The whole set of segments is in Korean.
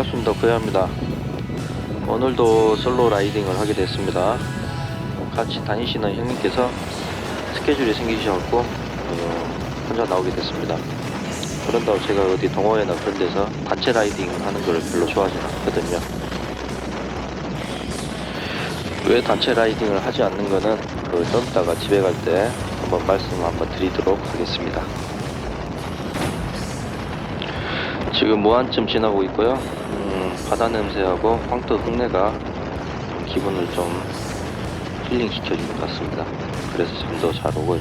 반갑습니다. 구야입니다. 오늘도 솔로 라이딩을 하게 됐습니다. 같이 다니시는 형님께서 스케줄이 생기셔갖고 어, 혼자 나오게 됐습니다. 그런다고 제가 어디 동호회나 그런 데서 단체 라이딩 하는 걸 별로 좋아하지 않거든요. 왜 단체 라이딩을 하지 않는 거는 그좀 이따가 집에 갈 때 한번 말씀 한번 드리도록 하겠습니다. 지금 무한쯤 지나고 있고요. 음, 바다 냄새하고 황토 흙내가 좀 기분을 좀 힐링 시켜주는 것 같습니다. 그래서 잠도 잘 오고요.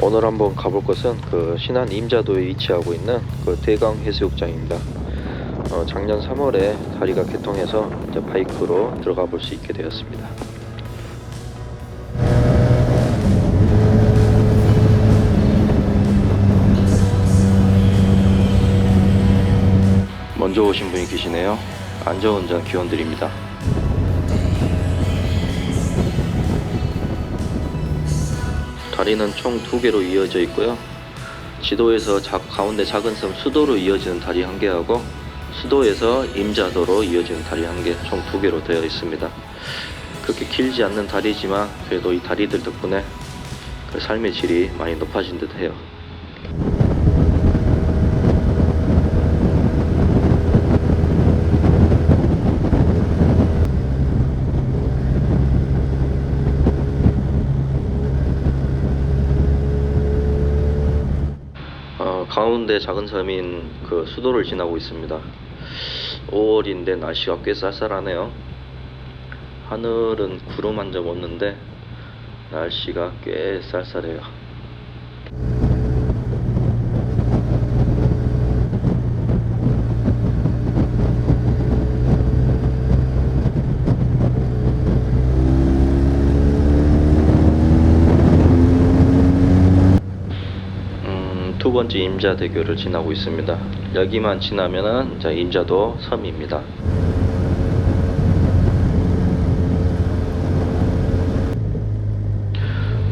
오늘 한번 가볼 곳은 그 신안 임자도에 위치하고 있는 그 대강 해수욕장입니다. 어, 작년 3월에 다리가 개통해서 이제 바이크로 들어가 볼 수 있게 되었습니다. 먼저 오신 분이 계시네요. 안전운전 기원드립니다. 다리는 총 두 개로 이어져 있고요. 지도에서 자- 가운데 작은 섬 수도로 이어지는 다리 한 개하고 수도에서 임자도로 이어지는 다리 한 개, 총 두 개로 되어 있습니다. 그렇게 길지 않는 다리지만 그래도 이 다리들 덕분에 그 삶의 질이 많이 높아진 듯 해요. 어, 가운데 작은 섬인 그 수도를 지나고 있습니다. 5월인데 날씨가 꽤 쌀쌀하네요. 하늘은 구름 한 점 없는데 날씨가 꽤 쌀쌀해요. 음, 두 번째 임자 대교를 지나고 있습니다. 여기만 지나면은 자, 임자도 섬입니다.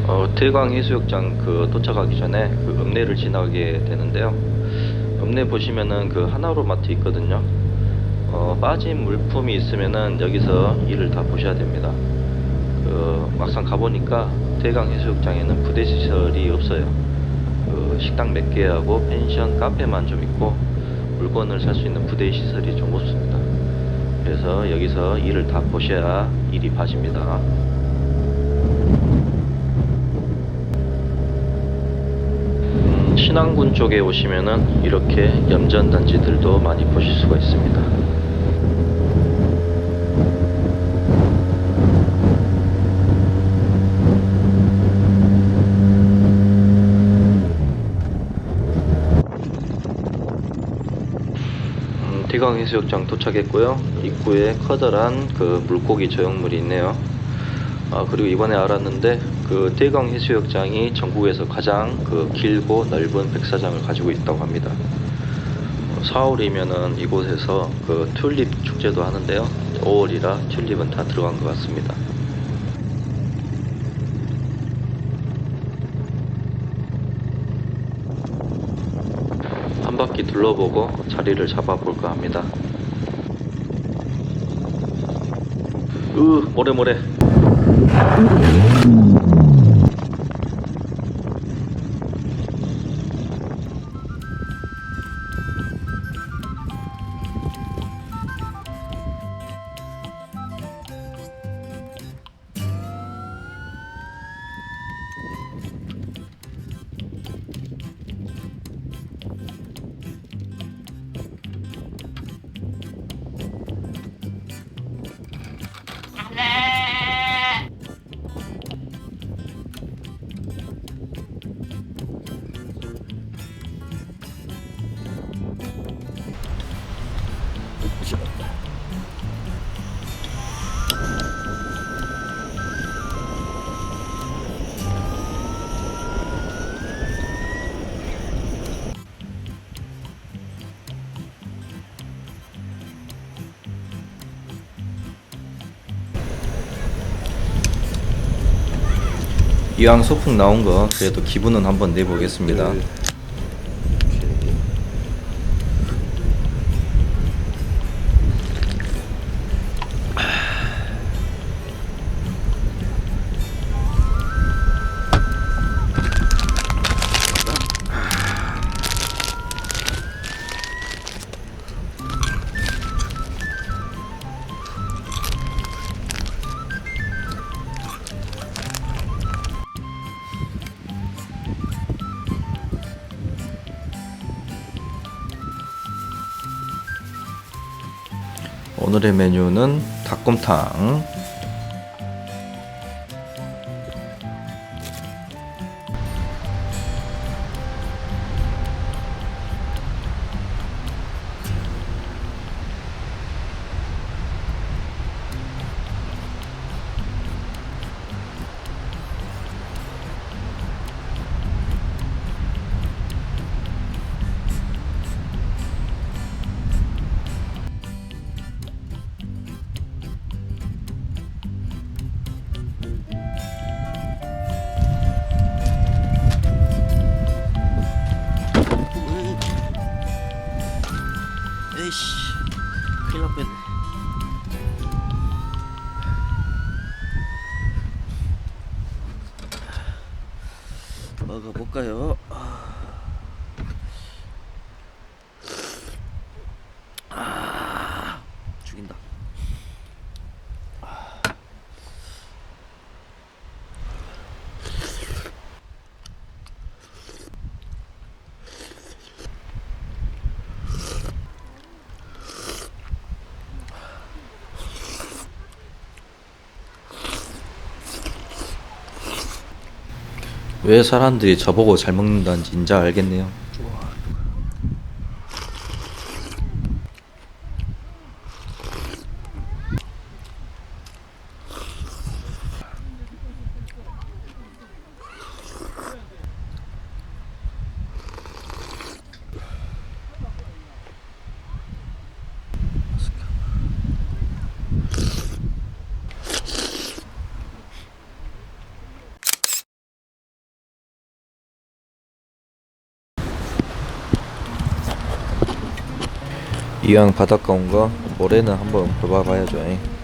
어, 대광 해수욕장 그 도착하기 전에 그 읍내를 지나게 되는데요. 읍내 보시면은 그 하나로마트 있거든요. 어, 빠진 물품이 있으면은 여기서 일을 다 보셔야 됩니다. 그 막상 가보니까 대강 해수욕장에는 부대 시설이 없어요. 그 식당 몇 개하고 펜션, 카페만 좀 있고 물건을 살 수 있는 부대 시설이 좀 없습니다. 그래서 여기서 일을 다 보셔야 일이 봐집니다. 음, 신안군 쪽에 오시면은 이렇게 염전 단지들도 많이 보실 수가 있습니다. 음, 대강 해수욕장 도착했고요. 입구에 커다란 그 물고기 조형물이 있네요. 아, 그리고 이번에 알았는데 그 대강 해수욕장이 전국에서 가장 그 길고 넓은 백사장을 가지고 있다고 합니다. 4월이면은 이곳에서 그 튤립 축제도 하는데요. 5월이라 튤립은 다 들어간 것 같습니다. 한 바퀴 둘러보고 자리를 잡아볼까 합니다. 으, 모래 모래. 이왕 소풍 나온 거 그래도 기분은 한번 내보겠습니다. 네. 오늘의 메뉴는 닭곰탕. 왜 사람들이 저보고 잘 먹는다는지 이제 알겠네요. 이왕 바닷가 온 거 모래는 한번 밟아봐야죠. 잉.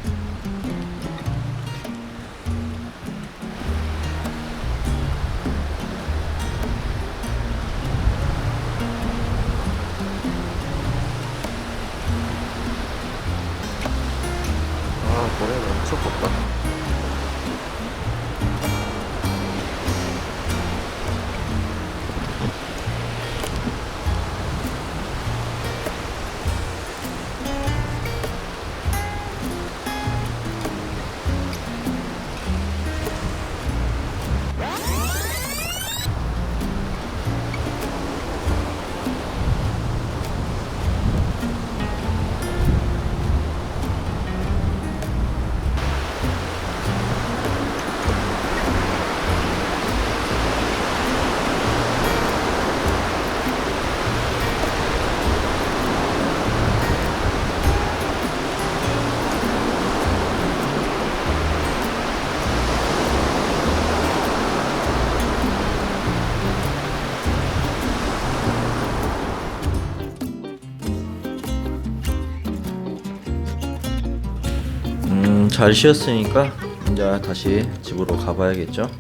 잘 쉬었으니까 이제 다시 집으로 가봐야겠죠.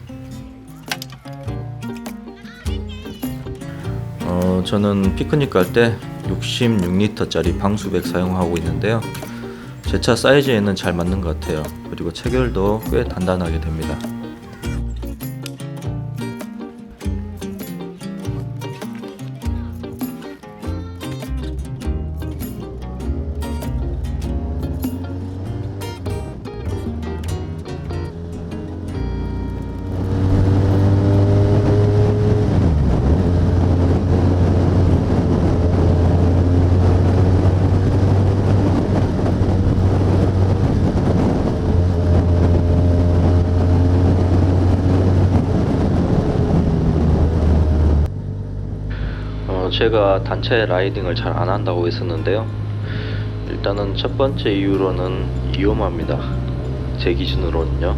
어, 저는 피크닉 갈 때 66리터짜리 방수백 사용하고 있는데요. 제 차 사이즈에는 잘 맞는 것 같아요. 그리고 체결도 꽤 단단하게 됩니다. 제가 단체 라이딩을 잘 안 한다고 했었는데요. 일단은 첫 번째 이유로는 위험합니다. 제 기준으로는요.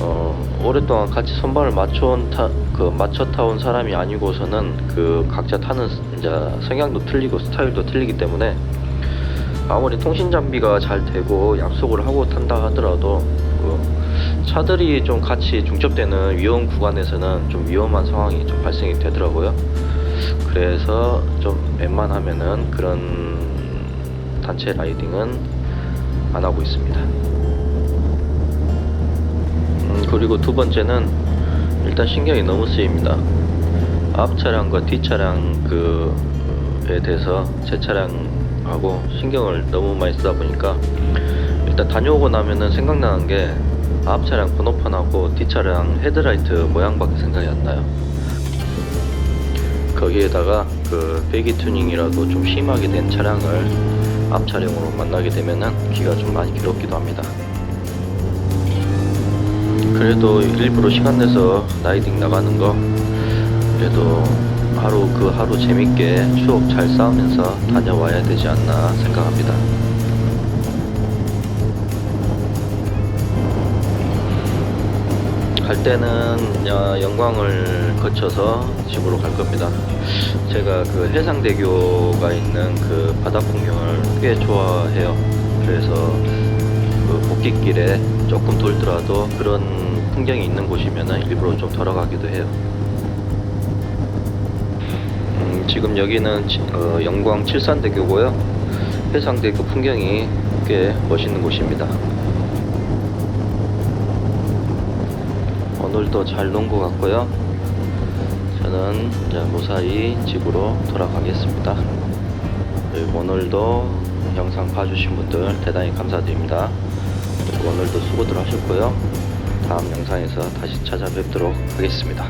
어, 오랫동안 같이 손발을 맞춰온 타, 그 맞춰 타온 사람이 아니고서는 그 각자 타는 이제 성향도 틀리고 스타일도 틀리기 때문에 아무리 통신 장비가 잘 되고 약속을 하고 탄다 하더라도 그 차들이 좀 같이 중첩되는 위험 구간에서는 좀 위험한 상황이 좀 발생이 되더라고요. 그래서 좀 웬만하면은 그런 단체 라이딩은 안 하고 있습니다. 음, 그리고 두 번째는 일단 신경이 너무 쓰입니다. 앞 차량과 뒷 차량 그에 대해서 제 차량 하고 신경을 너무 많이 쓰다 보니까 일단 다녀오고 나면은 생각나는 게 앞 차량 번호판하고 뒷차량 헤드라이트 모양밖에 생각이 안 나요. 거기에다가 그 배기 튜닝이라도 좀 심하게 된 차량을 앞 차량으로 만나게 되면은 귀가 좀 많이 괴롭기도 합니다. 그래도 일부러 시간 내서 라이딩 나가는 거 그래도 하루 그 하루 재밌게 추억 잘 쌓으면서 다녀와야 되지 않나 생각합니다. 갈 때는 야, 영광을 거쳐서 집으로 갈 겁니다. 제가 그 해상대교가 있는 그 바다 풍경을 꽤 좋아해요. 그래서 그 복귀길에 조금 돌더라도 그런 풍경이 있는 곳이면 일부러 좀 돌아가기도 해요. 음, 지금 여기는 지- 어, 영광 칠산대교고요. 해상대교 풍경이 꽤 멋있는 곳입니다. 오늘도 잘논것 같고요. 저는 이제 무사히 집으로 돌아가겠습니다. 그리고 오늘도 영상 봐주신 분들 대단히 감사드립니다. 그리고 오늘도 수고들 하셨고요. 다음 영상에서 다시 찾아뵙도록 하겠습니다.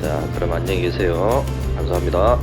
자, 그럼 안녕히 계세요. 감사합니다.